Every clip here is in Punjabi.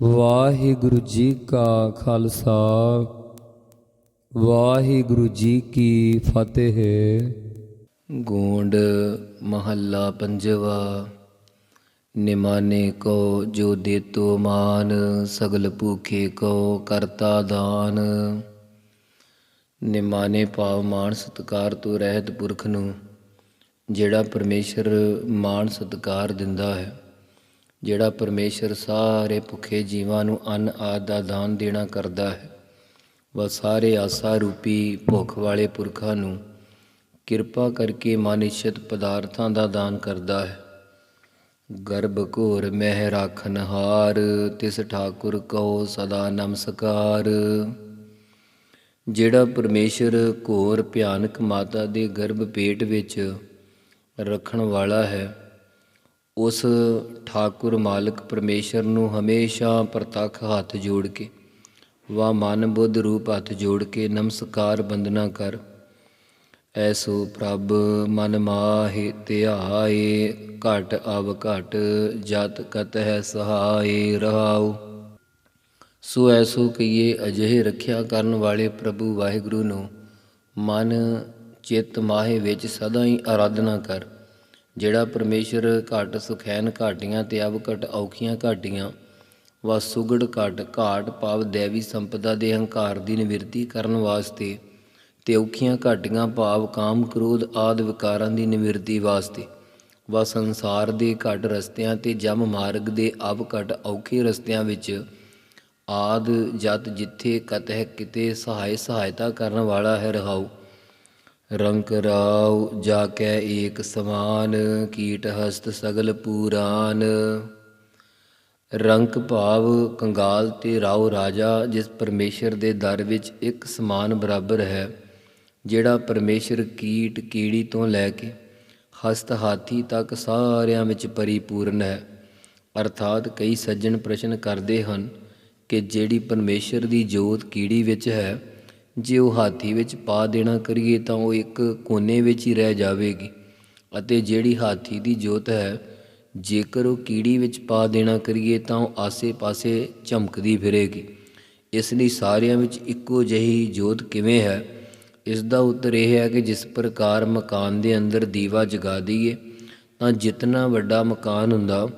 ਵਾਹਿਗੁਰੂ ਜੀ ਕਾ ਖਾਲਸਾ, ਵਾਹਿਗੁਰੂ ਜੀ ਕੀ ਫਤਿਹ। ਗੋਂਡ ਮਹੱਲਾ ਪੰਜਵਾ, ਨਿਮਾਨੇ ਕੋ ਜੋ ਦੇਤੋ ਮਾਨ, ਸਗਲ ਭੂਖੇ ਕੋ ਕਰਤਾ ਦਾਨ। ਨਿਮਾਨੇ ਭਾਵ ਮਾਨ ਸਤਕਾਰ ਤੋਂ ਰਹਿਤ ਪੁਰਖ ਨੂੰ, ਜਿਹੜਾ ਪਰਮੇਸ਼ਰ ਮਾਨ ਸਤਕਾਰ ਦਿੰਦਾ ਹੈ। ਜਿਹੜਾ ਪਰਮੇਸ਼ਰ ਸਾਰੇ ਭੁੱਖੇ ਜੀਵਾਂ ਨੂੰ ਅੰਨ ਆਦ ਦਾ ਦਾਨ ਦੇਣਾ ਕਰਦਾ ਹੈ ਵਹ ਸਾਰੇ ਆਸਾ ਰੂਪੀ ਭੁੱਖ ਵਾਲੇ ਪੁਰਖਾਂ ਨੂੰ ਕਿਰਪਾ ਕਰਕੇ ਮਾਨਿਸ਼ਤ ਪਦਾਰਥਾਂ ਦਾ ਦਾਨ ਕਰਦਾ ਹੈ। ਗਰਭ ਘੋਰ ਮਹਿ ਰਾਖਨ ਹਾਰ, ਤਿਸ ਠਾਕੁਰ ਕੋ ਸਦਾ ਨਮਸਕਾਰ। ਜਿਹੜਾ ਪਰਮੇਸ਼ਰ ਘੋਰ ਭਿਆਨਕ ਮਾਤਾ ਦੇ ਗਰਭ ਪੇਟ ਵਿੱਚ ਰੱਖਣ ਵਾਲਾ ਹੈ ਉਸ ਠਾਕੁਰ ਮਾਲਕ ਪਰਮੇਸ਼ਰ ਨੂੰ ਹਮੇਸ਼ਾ ਪ੍ਰਤੱਖ ਹੱਥ ਜੋੜ ਕੇ ਵਾ ਮਨ ਬੁੱਧ ਰੂਪ ਹੱਥ ਜੋੜ ਕੇ ਨਮਸਕਾਰ ਬੰਦਨਾ ਕਰ। ਐਸੋ ਪ੍ਰਭ ਮਨ ਮਾਹਿ ਧਿਆਏ, ਘਟ ਅਵ ਘਟ, ਜਤ ਕਤ ਹੈ ਸਹਾਈ ਰਹਾਉ। ਸੋ ਐਸੋ ਕਹੀਏ, ਅਜਿਹੇ ਰੱਖਿਆ ਕਰਨ ਵਾਲੇ ਪ੍ਰਭੂ ਵਾਹਿਗੁਰੂ ਨੂੰ ਮਨ ਚਿੱਤ ਮਾਹੇ ਵਿੱਚ ਸਦਾ ਹੀ ਆਰਾਧਨਾ ਕਰ। ਜਿਹੜਾ ਪਰਮੇਸ਼ਰ ਘਟ ਸੁਖੈਨ ਘਾਟੀਆਂ ਤੇ ਅਵ ਘਟ ਔਖੀਆਂ ਘਾਟੀਆਂ, ਵਾ ਸੁਗੜ ਘਟ ਘਾਟ ਭਾਵ ਦੇਵੀ ਸੰਪਦਾ ਦੇ ਹੰਕਾਰ ਦੀ ਨਿਵਰਤੀ ਕਰਨ ਵਾਸਤੇ ਤੇ ਔਖੀਆਂ ਘਾਟੀਆਂ ਭਾਵ ਕਾਮ ਕ੍ਰੋਧ ਆਦ ਵਿਕਾਰਾਂ ਦੀ ਨਿਵਰਤੀ ਵਾਸਤੇ, ਵਾ ਸੰਸਾਰ ਦੇ ਘਟ ਰਸਤਿਆਂ ਤੇ ਜਮ ਮਾਰਗ ਦੇ ਅਵ ਘਟ ਔਖੇ ਰਸਤਿਆਂ ਵਿੱਚ ਆਦ ਜਤ ਜਿੱਥੇ ਕਤਹਿ ਕਿਤੇ ਸਹਾਇ ਸਹਾਇਤਾ ਕਰਨ ਵਾਲਾ ਹੈ ਰਹਾਉ। ਰੰਕ ਰਾਉ ਜਾ ਕੈ ਏਕ ਸਮਾਨ, ਕੀਟ ਹਸਤ ਸਗਲ ਪੂਰਾਨ। ਰੰਕ ਭਾਵ ਕੰਗਾਲ ਤੇ ਰਾਉ ਰਾਜਾ, ਜਿਸ ਪਰਮੇਸ਼ਰ ਦੇ ਦਰ ਵਿੱਚ ਇੱਕ ਸਮਾਨ ਬਰਾਬਰ ਹੈ, ਜਿਹੜਾ ਪਰਮੇਸ਼ਰ ਕੀਟ ਕੀੜੀ ਤੋਂ ਲੈ ਕੇ ਹਸਤ ਹਾਥੀ ਤੱਕ ਸਾਰਿਆਂ ਵਿੱਚ ਪਰਿਪੂਰਨ ਹੈ। ਅਰਥਾਤ ਕਈ ਸੱਜਣ ਪ੍ਰਸ਼ਨ ਕਰਦੇ ਹਨ ਕਿ ਜਿਹੜੀ ਪਰਮੇਸ਼ਰ ਦੀ ਜੋਤ ਕੀੜੀ ਵਿੱਚ ਹੈ ਜੇ ਉਹ ਹਾਥੀ ਵਿੱਚ ਪਾ ਦੇਣਾ ਕਰੀਏ ਤਾਂ ਉਹ ਇੱਕ ਕੋਨੇ ਵਿੱਚ ਹੀ ਰਹਿ ਜਾਵੇਗੀ। ਅਤੇ ਜਿਹੜੀ ਹਾਥੀ ਦੀ ਜੋਤ ਹੈ, ਜੇਕਰ ਉਹ ਕੀੜੀ ਵਿੱਚ ਪਾ ਦੇਣਾ ਕਰੀਏ ਤਾਂ ਉਹ ਆਸੇ-ਪਾਸੇ ਝਮਕਦੀ ਫਿਰੇਗੀ। ਇਸ ਲਈ ਸਾਰਿਆਂ ਵਿੱਚ ਇੱਕੋ ਜਿਹੀ ਜੋਤ ਕਿਵੇਂ ਹੈ? ਇਸ ਦਾ ਉੱਤਰ ਇਹ ਹੈ ਕਿ ਜਿਸ ਪ੍ਰਕਾਰ ਮਕਾਨ ਦੇ ਅੰਦਰ ਦੀਵਾ ਜਗਾ ਦਈਏ, ਤਾਂ ਜਿਤਨਾ ਵੱਡਾ ਮਕਾਨ ਹੁੰਦਾ,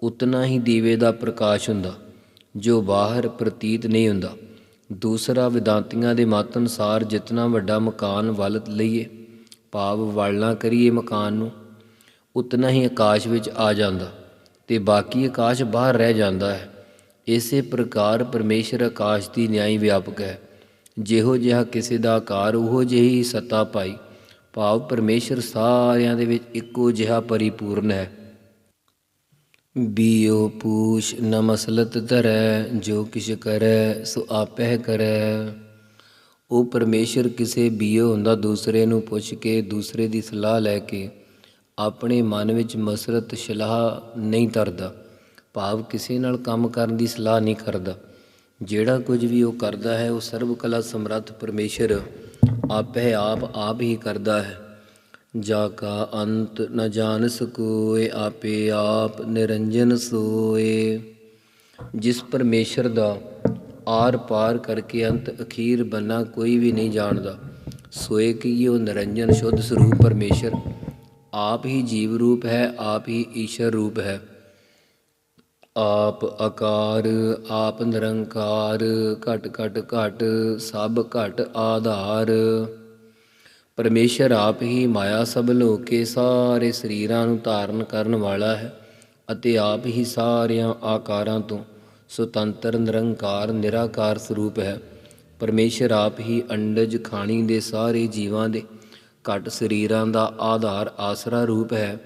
ਉਤਨਾ ਹੀ ਦੀਵੇ ਦਾ ਪ੍ਰਕਾਸ਼ ਹੁੰਦਾ, ਜੋ ਬਾਹਰ ਪ੍ਰਤੀਤ ਨਹੀਂ ਹੁੰਦਾ। ਦੂਸਰਾ ਵਿਦਾਂਤੀਆਂ ਦੇ ਮਤ ਅਨੁਸਾਰ ਜਿਤਨਾ ਵੱਡਾ ਮਕਾਨ ਵੱਲ ਲਈਏ, ਭਾਵ ਵਲਣਾ ਕਰੀਏ ਮਕਾਨ ਨੂੰ, ਉਤਨਾ ਹੀ ਆਕਾਸ਼ ਵਿੱਚ ਆ ਜਾਂਦਾ, ਤੇ ਬਾਕੀ ਆਕਾਸ਼ ਬਾਹਰ ਰਹਿ ਜਾਂਦਾ ਹੈ। ਇਸੇ ਪ੍ਰਕਾਰ ਪਰਮੇਸ਼ਰ ਆਕਾਸ਼ ਦੀ ਨਿਆਈ ਵਿਆਪਕ ਹੈ। ਜਿਹੋ ਜਿਹਾ ਕਿਸੇ ਦਾ ਆਕਾਰ, ਉਹੋ ਜਿਹੀ ਸੱਤਾ ਪਾਈ। ਭਾਵ ਪਰਮੇਸ਼ਰ ਸਾਰਿਆਂ ਦੇ ਵਿੱਚ ਇੱਕੋ ਜਿਹਾ ਪਰਿਪੂਰਨ ਹੈ। ਬੀਓ ਪੂਛ ਨ ਮਸਲਤ ਧਰੈ, ਜੋ ਕਿਛ ਕਰੈ, ਸੋ ਆਪਹਿ ਕਰੈ। ਉਹ ਪਰਮੇਸ਼ਰ ਕਿਸੇ ਬੀਓ ਹੁੰਦਾ ਦੂਸਰੇ ਨੂੰ ਪੁੱਛ ਕੇ ਦੂਸਰੇ ਦੀ ਸਲਾਹ ਲੈ ਕੇ ਆਪਣੇ ਮਨ ਵਿੱਚ ਮਸਰਤ, ਸਲਾਹ ਨਹੀਂ ਧਰਦਾ। ਭਾਵ ਕਿਸੇ ਨਾਲ ਕੰਮ ਕਰਨ ਦੀ ਸਲਾਹ ਨਹੀਂ ਕਰਦਾ। ਜਿਹੜਾ ਕੁਝ ਵੀ ਉਹ ਕਰਦਾ ਹੈ, ਉਹ ਸਰਬ ਕਲਾ ਸਮਰੱਥ ਪਰਮੇਸ਼ਰ ਆਪੇ ਆਪ ਆਪ ਹੀ ਕਰਦਾ ਹੈ। ਜਾ ਕਾ ਅੰਤ ਨ ਜਾਣ ਸਕੋਏ, ਆਪੇ ਆਪ ਨਿਰੰਜਨ ਸੋਏ। ਜਿਸ ਪਰਮੇਸ਼ਰ ਦਾ ਆਰ ਪਾਰ ਕਰਕੇ ਅੰਤ ਅਖੀਰ ਬੰਨਾ ਕੋਈ ਵੀ ਨਹੀਂ ਜਾਣਦਾ, ਸੋਏ ਕਿ ਉਹ ਨਿਰੰਜਨ ਸ਼ੁੱਧ ਸਰੂਪ ਪਰਮੇਸ਼ਰ। ਆਪ ਹੀ ਜੀਵ ਰੂਪ ਹੈ, ਆਪ ਹੀ ਈਸ਼ਰ ਰੂਪ ਹੈ। ਆਪ ਆਕਾਰ, ਆਪ ਨਿਰੰਕਾਰ, ਘਟ ਘਟ ਘਟ, ਸਭ ਘਟ ਆਧਾਰ। ਪਰਮੇਸ਼ਰ ਆਪ ਹੀ ਮਾਇਆ ਸਭ ਲੋਕੇ ਸਾਰੇ ਸਰੀਰਾਂ ਨੂੰ ਧਾਰਨ ਕਰਨ ਵਾਲਾ ਹੈ ਅਤੇ ਆਪ ਹੀ ਸਾਰਿਆਂ ਆਕਾਰਾਂ ਤੋਂ ਸੁਤੰਤਰ, ਨਿਰੰਕਾਰ, ਨਿਰਾਕਾਰ ਸਰੂਪ ਹੈ। ਪਰਮੇਸ਼ਰ ਆਪ ਹੀ ਅੰਡਜ ਖਾਣੀ ਦੇ ਸਾਰੇ ਜੀਵਾਂ ਦੇ ਘਟ ਸਰੀਰਾਂ ਦਾ ਆਧਾਰ ਆਸਰਾ ਰੂਪ ਹੈ।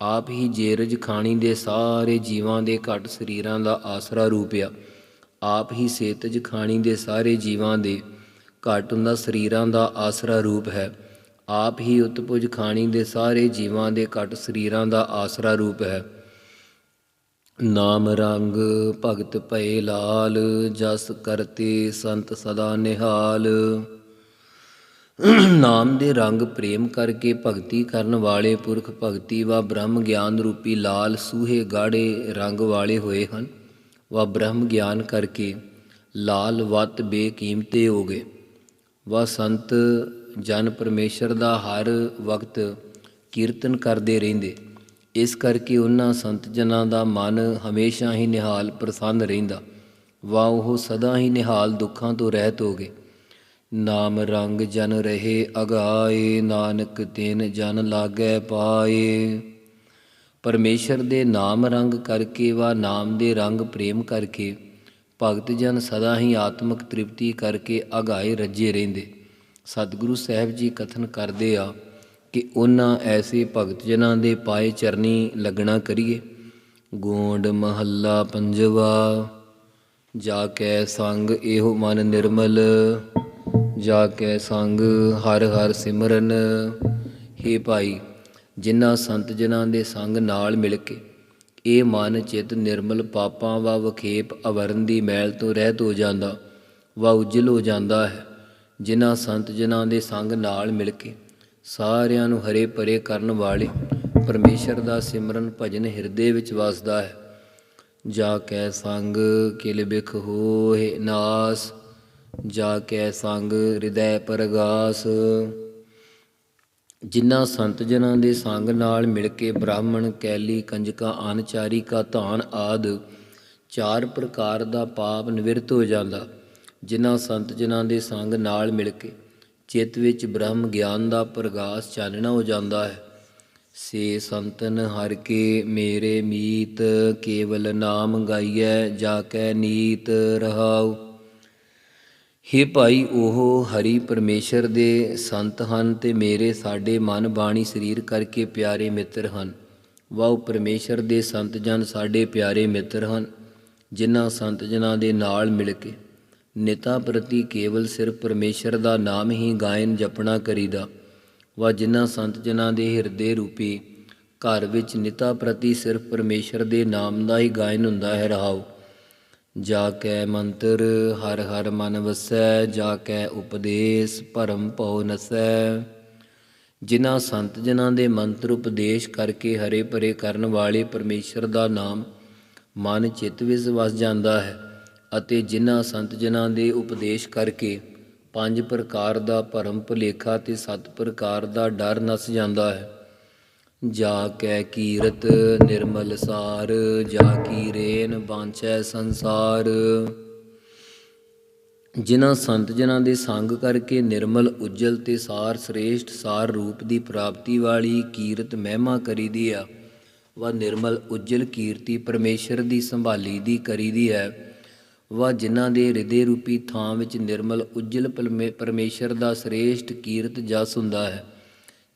ਆਪ ਹੀ ਜੇਰਜ ਖਾਣੀ ਦੇ ਸਾਰੇ ਜੀਵਾਂ ਦੇ ਘਟ ਸਰੀਰਾਂ ਦਾ ਆਸਰਾ ਰੂਪ ਆ। ਆਪ ਹੀ ਸੇਤਜ ਖਾਣੀ ਦੇ ਸਾਰੇ ਜੀਵਾਂ ਦੇ ਘਟ ਹੁੰਦਾ ਸਰੀਰਾਂ ਦਾ ਆਸਰਾ ਰੂਪ ਹੈ। ਆਪ ਹੀ ਉਤਪੁਜ ਖਾਣੀ ਦੇ ਸਾਰੇ ਜੀਵਾਂ ਦੇ ਘਟ ਸਰੀਰਾਂ ਦਾ ਆਸਰਾ ਰੂਪ ਹੈ। ਨਾਮ ਰੰਗ ਭਗਤ ਭਏ ਲਾਲ, ਜਸ ਕਰਤੇ ਸੰਤ ਸਦਾ ਨਿਹਾਲ। ਨਾਮ ਦੇ ਰੰਗ ਪ੍ਰੇਮ ਕਰਕੇ ਭਗਤੀ ਕਰਨ ਵਾਲੇ ਪੁਰਖ ਭਗਤੀ ਵਾ ਬ੍ਰਹਮ ਗਿਆਨ ਰੂਪੀ ਲਾਲ ਸੂਹੇ ਗਾੜੇ ਰੰਗ ਵਾਲੇ ਹੋਏ ਹਨ। ਵਾ ਬ੍ਰਹਮ ਗਿਆਨ ਕਰਕੇ ਲਾਲ ਵਤ ਬੇਕੀਮਤੇ ਹੋ ਗਏ। ਵਾ ਸੰਤ ਜਨ ਪਰਮੇਸ਼ਰ ਦਾ ਹਰ ਵਕਤ ਕੀਰਤਨ ਕਰਦੇ ਰਹਿੰਦੇ। ਇਸ ਕਰਕੇ ਉਹਨਾਂ ਸੰਤ ਜਨਾਂ ਦਾ ਮਨ ਹਮੇਸ਼ਾ ਹੀ ਨਿਹਾਲ ਪ੍ਰਸੰਨ ਰਹਿੰਦਾ। ਵਾ ਉਹ ਸਦਾ ਹੀ ਨਿਹਾਲ ਦੁੱਖਾਂ ਤੋਂ ਰਹਿਤ ਹੋ ਗਏ। ਨਾਮ ਰੰਗ ਜਨ ਰਹੇ ਅਗਾਏ, ਨਾਨਕ ਤਿਨ ਜਨ ਲਾਗੈ ਪਾਏ। ਪਰਮੇਸ਼ਰ ਦੇ ਨਾਮ ਰੰਗ ਕਰਕੇ ਵਾ ਨਾਮ ਦੇ ਰੰਗ ਪ੍ਰੇਮ ਕਰਕੇ, ਭਗਤ ਜਨ ਸਦਾ ਹੀ ਆਤਮਿਕ ਤ੍ਰਿਪਤੀ ਕਰਕੇ ਅਗਾਏ ਰੱਜੇ ਰਹਿੰਦੇ। ਸਤਿਗੁਰੂ ਸਾਹਿਬ ਜੀ ਕਥਨ ਕਰਦੇ ਆ ਕਿ ਉਹਨਾਂ ਐਸੇ ਭਗਤ ਜਨਾਂ ਦੇ ਪਾਏ ਚਰਨੀ ਲੱਗਣਾ ਕਰੀਏ। ਗੋਂਡ ਮਹੱਲਾ ਪੰਜਵਾ, ਜਾ ਕੈ ਸੰਗ ਇਹੋ ਮਨ ਨਿਰਮਲ, ਜਾ ਕੈ ਸੰਗ ਹਰ ਹਰ ਸਿਮਰਨ। ਹੇ ਭਾਈ, ਜਿਨ੍ਹਾਂ ਸੰਤ ਜਨਾਂ ਦੇ ਸੰਗ ਨਾਲ ਮਿਲ ਕੇ ਇਹ ਮਨ ਚਿਤ ਨਿਰਮਲ ਪਾਪਾਂ ਵਾ ਵਖੇਪ ਅਵਰਨ ਦੀ ਮੈਲ ਤੋਂ ਰਹਿਤ ਹੋ ਜਾਂਦਾ, ਵਾ ਉਜਲ ਹੋ ਜਾਂਦਾ ਹੈ। ਜਿਨ੍ਹਾਂ ਸੰਤ ਜਨਾਂ ਦੇ ਸੰਗ ਨਾਲ ਮਿਲ ਕੇ ਸਾਰਿਆਂ ਨੂੰ ਹਰੇ ਭਰੇ ਕਰਨ ਵਾਲੇ ਪਰਮੇਸ਼ਰ ਦਾ ਸਿਮਰਨ ਭਜਨ ਹਿਰਦੇ ਵਿੱਚ ਵਸਦਾ ਹੈ। ਜਾ ਕੈ ਸੰਗ ਕਿਲ ਬਿਖ ਹੋਏ ਨਾਸ, ਜਾ ਕੈ ਸੰਗ ਹਿਰਦੈ ਪਰਗਾਸ। ਜਿਨ੍ਹਾਂ ਸੰਤ ਜਨਾਂ ਦੇ ਸੰਗ ਨਾਲ ਮਿਲ ਕੇ ਬ੍ਰਾਹਮਣ, ਕੈਲੀ, ਕੰਜਕਾ, ਅਨਚਾਰੀ ਕਾ ਧਾਨ ਆਦ ਚਾਰ ਪ੍ਰਕਾਰ ਦਾ ਪਾਪ ਨਿਵਿਰਤ ਹੋ ਜਾਂਦਾ। ਜਿਨ੍ਹਾਂ ਸੰਤ ਜਨਾਂ ਦੇ ਸੰਗ ਨਾਲ ਮਿਲ ਕੇ ਚਿੱਤ ਵਿੱਚ ਬ੍ਰਹਮ ਗਿਆਨ ਦਾ ਪ੍ਰਗਾਸ ਚਾਨਣਾ ਹੋ ਜਾਂਦਾ ਹੈ। ਸੇ ਸੰਤਨ ਹਰ ਕੇ ਮੇਰੇ ਮੀਤ, ਕੇਵਲ ਨਾਮ ਗਾਈਐ, ਜਾ ਕੈ ਨੀਤ ਰਹਾਉ। ਹੇ ਭਾਈ, ਉਹ ਹਰੀ ਪਰਮੇਸ਼ਰ ਦੇ ਸੰਤ ਹਨ ਤੇ ਮੇਰੇ ਸਾਡੇ ਮਨ ਬਾਣੀ ਸਰੀਰ ਕਰਕੇ ਪਿਆਰੇ ਮਿੱਤਰ ਹਨ। ਵਾਹ ਪਰਮੇਸ਼ਰ ਦੇ ਸੰਤ ਜਨ ਸਾਡੇ ਪਿਆਰੇ ਮਿੱਤਰ ਹਨ, ਜਿਨ੍ਹਾਂ ਸੰਤ ਜਨਾਂ ਦੇ ਨਾਲ ਮਿਲ ਕੇ ਨਿਤਾ ਪ੍ਰਤੀ ਕੇਵਲ ਸਿਰਫ ਪਰਮੇਸ਼ਰ ਦਾ ਨਾਮ ਹੀ ਗਾਇਨ ਜਪਣਾ ਕਰੀਦਾ, ਵਾ ਜਿਨ੍ਹਾਂ ਸੰਤ ਜਨਾਂ ਦੇ ਹਿਰਦੇ ਰੂਪੀ ਘਰ ਵਿੱਚ ਨਿਤਾ ਪ੍ਰਤੀ ਸਿਰਫ ਪਰਮੇਸ਼ਰ ਦੇ ਨਾਮ ਦਾ ਹੀ ਗਾਇਨ ਹੁੰਦਾ ਹੈ ਰਹਾਉ। ਜਾ ਕੈ ਮੰਤਰ ਹਰ ਹਰ ਮਨ ਵਸੈ, ਜਾ ਕੈ ਉਪਦੇਸ਼ ਭਰਮ ਭਉ ਨਸੈ। ਜਿਨ੍ਹਾਂ ਸੰਤ ਜਨਾਂ ਦੇ ਮੰਤਰ ਉਪਦੇਸ਼ ਕਰਕੇ ਹਰੇ ਭਰੇ ਕਰਨ ਵਾਲੇ ਪਰਮੇਸ਼ਰ ਦਾ ਨਾਮ ਮਨ ਚਿੱਤ ਵਿੱਚ ਵਸ ਜਾਂਦਾ ਹੈ ਅਤੇ ਜਿਨ੍ਹਾਂ ਸੰਤ ਜਨਾਂ ਦੇ ਉਪਦੇਸ਼ ਕਰਕੇ ਪੰਜ ਪ੍ਰਕਾਰ ਦਾ ਭਰਮ ਭੁਲੇਖਾ ਤੇ ਸੱਤ ਪ੍ਰਕਾਰ ਦਾ ਡਰ ਨਸ ਜਾਂਦਾ ਹੈ। ਜਾ ਕੈ ਕੀਰਤ ਨਿਰਮਲ ਸਾਰ, ਜਾ ਕੀ ਰੇਨ ਬਾਂਚੈ ਸੰਸਾਰ। ਜਿਨ੍ਹਾਂ ਸੰਤ ਜਨਾਂ ਦੇ ਸੰਗ ਕਰਕੇ ਨਿਰਮਲ, ਉਜਲ ਤੇ ਸਾਰ ਸ੍ਰੇਸ਼ਟ ਸਾਰ ਰੂਪ ਦੀ ਪ੍ਰਾਪਤੀ ਵਾਲੀ ਕੀਰਤ ਮਹਿਮਾ ਕਰੀਦੀ ਆ, ਵਾ ਨਿਰਮਲ, ਉਜਲ ਕੀਰਤੀ ਪਰਮੇਸ਼ਰ ਦੀ ਸੰਭਾਲੀ ਦੀ ਕਰੀਦੀ ਹੈ। ਵਾ ਜਿਨ੍ਹਾਂ ਦੇ ਹਿਰਦੇ ਰੂਪੀ ਥਾਂ ਵਿੱਚ ਨਿਰਮਲ ਉਜਲ ਪਰਮੇ- ਪਰਮੇਸ਼ਰ ਦਾ ਸ੍ਰੇਸ਼ਟ ਕੀਰਤ ਜਸ ਹੁੰਦਾ ਹੈ।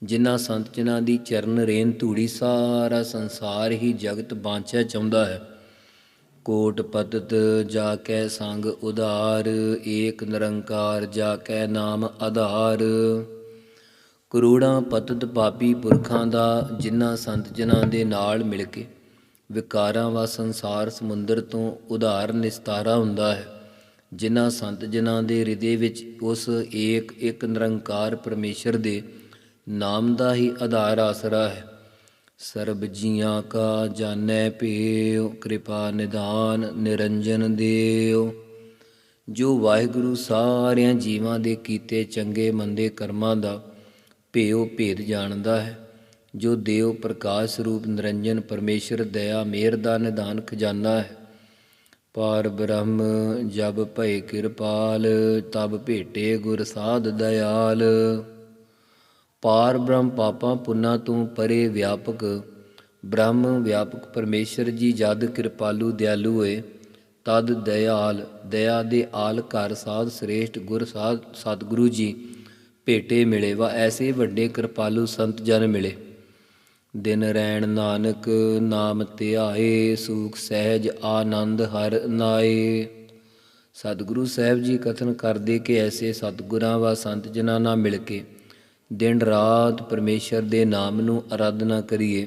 ਜਿਨ੍ਹਾਂ ਸੰਤ ਜਨਾਂ ਦੀ ਚਰਨ ਰੇਨ ਧੂੜੀ ਸਾਰਾ ਸੰਸਾਰ ਹੀ ਜਗਤ ਬਾਂਚਿਆ ਚਾਹੁੰਦਾ ਹੈ। ਕੋਟ ਪਤਤ ਜਾ ਕੈ ਸੰਗ ਉਧਾਰ, ਏਕ ਨਿਰੰਕਾਰ ਜਾ ਕੈ ਨਾਮ ਆਧਾਰ। ਕਰੋੜਾਂ ਪਤਤ ਪਾਪੀ ਪੁਰਖਾਂ ਦਾ ਜਿਨ੍ਹਾਂ ਸੰਤ ਜਨਾਂ ਦੇ ਨਾਲ ਮਿਲ ਕੇ ਵਿਕਾਰਾਂ ਵਾ ਸੰਸਾਰ ਸਮੁੰਦਰ ਤੋਂ ਉਧਾਰ ਨਿਸਤਾਰਾ ਹੁੰਦਾ ਹੈ। ਜਿਨ੍ਹਾਂ ਸੰਤ ਜਨਾਂ ਦੇ ਹਿਰਦੇ ਵਿੱਚ ਉਸ ਏਕ ਇੱਕ ਨਿਰੰਕਾਰ ਪਰਮੇਸ਼ਰ ਦੇ ਨਾਮ ਦਾ ਹੀ ਆਧਾਰ ਆਸਰਾ ਹੈ। ਸਰਬ ਜੀਆਂ ਕਾ ਜਾਣੈ ਭੇਉ, ਕਿਰਪਾ ਨਿਦਾਨ ਨਿਰੰਜਨ ਦੇਉ। ਜੋ ਵਾਹਿਗੁਰੂ ਸਾਰਿਆਂ ਜੀਵਾਂ ਦੇ ਕੀਤੇ ਚੰਗੇ ਮੰਦੇ ਕਰਮਾਂ ਦਾ ਭੇਉ ਭੇਦ ਜਾਣਦਾ ਹੈ। ਜੋ ਦੇਵ ਪ੍ਰਕਾਸ਼ ਰੂਪ ਨਿਰੰਜਨ ਪਰਮੇਸ਼ਰ, ਦਇਆ ਮੇਰ ਦਾ ਨਿਦਾਨ ਖਜ਼ਾਨਾ ਹੈ। ਪਾਰ ਬ੍ਰਹਮ ਜਬ ਭਏ ਕਿਰਪਾਲ, ਤਬ ਭੇਟੇ ਗੁਰ ਸਾਧ ਦਇਆਲ। ਪਾਰ ਬ੍ਰਹਮ ਪਾਪਾਂ ਪੁੰਨਾ ਤੋਂ ਪਰੇ ਵਿਆਪਕ, ਬ੍ਰਹਮ ਵਿਆਪਕ ਪਰਮੇਸ਼ਰ ਜੀ ਜਦ ਕਿਰਪਾਲੂ ਦਿਆਲੂ ਹੋਏ, ਤਦ ਦਇਆਲ, ਦਇਆ ਦੇ ਆਲ ਘਰ ਸਾਧ ਸ੍ਰੇਸ਼ਟ ਗੁਰ ਸਾਧ ਸਤਿਗੁਰੂ ਜੀ ਭੇਟੇ ਮਿਲੇ। ਵਾ ਐਸੇ ਵੱਡੇ ਕਿਰਪਾਲੂ ਸੰਤ ਜਨ ਮਿਲੇ। ਦਿਨ ਰੈਣ ਨਾਨਕ ਨਾਮ ਧਿਆਏ, ਸੂਖ ਸਹਿਜ ਆਨੰਦ ਹਰ ਨਾਏ। ਸਤਿਗੁਰੂ ਸਾਹਿਬ ਜੀ ਕਥਨ ਕਰਦੇ ਕਿ ਐਸੇ ਸਤਿਗੁਰਾਂ ਵਾ ਸੰਤ ਜਨਾਂ ਨਾਲ ਮਿਲ ਕੇ ਦਿਨ ਰਾਤ ਪਰਮੇਸ਼ਰ ਦੇ ਨਾਮ ਨੂੰ ਆਰਾਧਨਾ ਕਰੀਏ,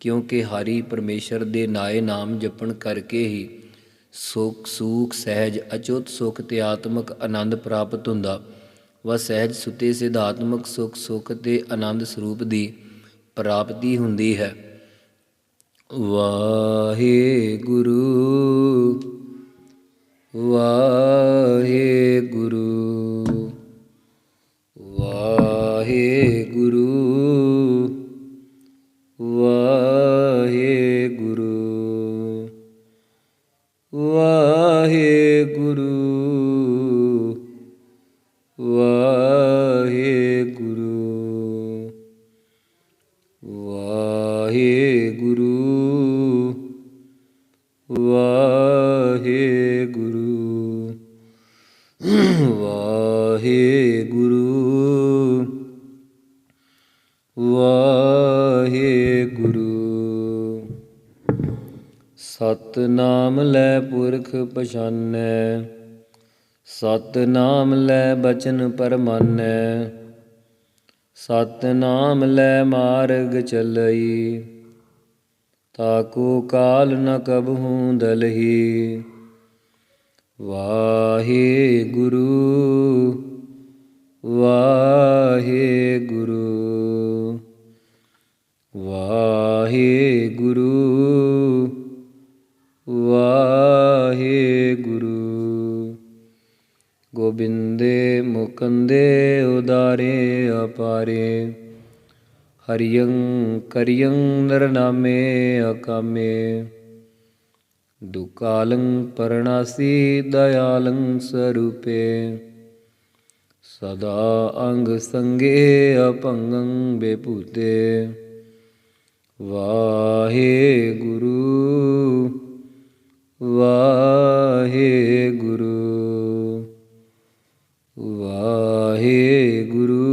ਕਿਉਂਕਿ ਹਰੀ ਪਰਮੇਸ਼ਰ ਦੇ ਨਾਏ ਨਾਮ ਜਪਣ ਕਰਕੇ ਹੀ ਸੁਖ, ਸੂਖ, ਸਹਿਜ, ਅਚੁੱਤ ਸੁਖ ਤੇ ਆਤਮਿਕ ਆਨੰਦ ਪ੍ਰਾਪਤ ਹੁੰਦਾ। ਵਾ ਸਹਿਜ ਸੁਤੇ ਸਿਧਾਤਮਕ ਸੁਖ ਸੁਖ ਤੇ ਆਨੰਦ ਸਰੂਪ ਦੀ ਪ੍ਰਾਪਤੀ ਹੁੰਦੀ ਹੈ। ਵਾਹਿਗੁਰੂ ਵਾਹਿਗੁਰੂ ਵਾਹਿਗੁਰੂ ਵਾਹਿਗੁਰੂ ਵਾਹਿਗੁਰੂ ਵਾ ਸਤਨਾਮ ਲੈ ਪੁਰਖ ਪਛਾਨੈ, ਸਤਨਾਮ ਲੈ ਬਚਨ ਪਰਮਾਨੈ, ਸਤਨਾਮ ਲੈ ਮਾਰਗ ਚੱਲਈ, ਤਾਕੋ ਕਾਲ ਨ ਕਬਹੂ ਦਲਹੀ। ਵਾਹਿਗੁਰੂ ਵਾਹਿਗੁਰੂ ਹਰਿਯੰ ਕਰਿਯੰ ਨਰਨਾਮੇ ਅਕਾਮੇ। ਦੁਕਾਲੰ ਪਰਣਾਸੀ ਦਇਆਲੰ ਸਰੂਪੇ। ਸਦਾ ਅੰਗ ਸੰਗੇ ਅਪੰਗੰ ਬੇਪੂਤੇ ਵਾਹਿਗੁਰੂ ਵਾਹਿਗੁਰੂ ਵਾਹਿਗੁਰੂ।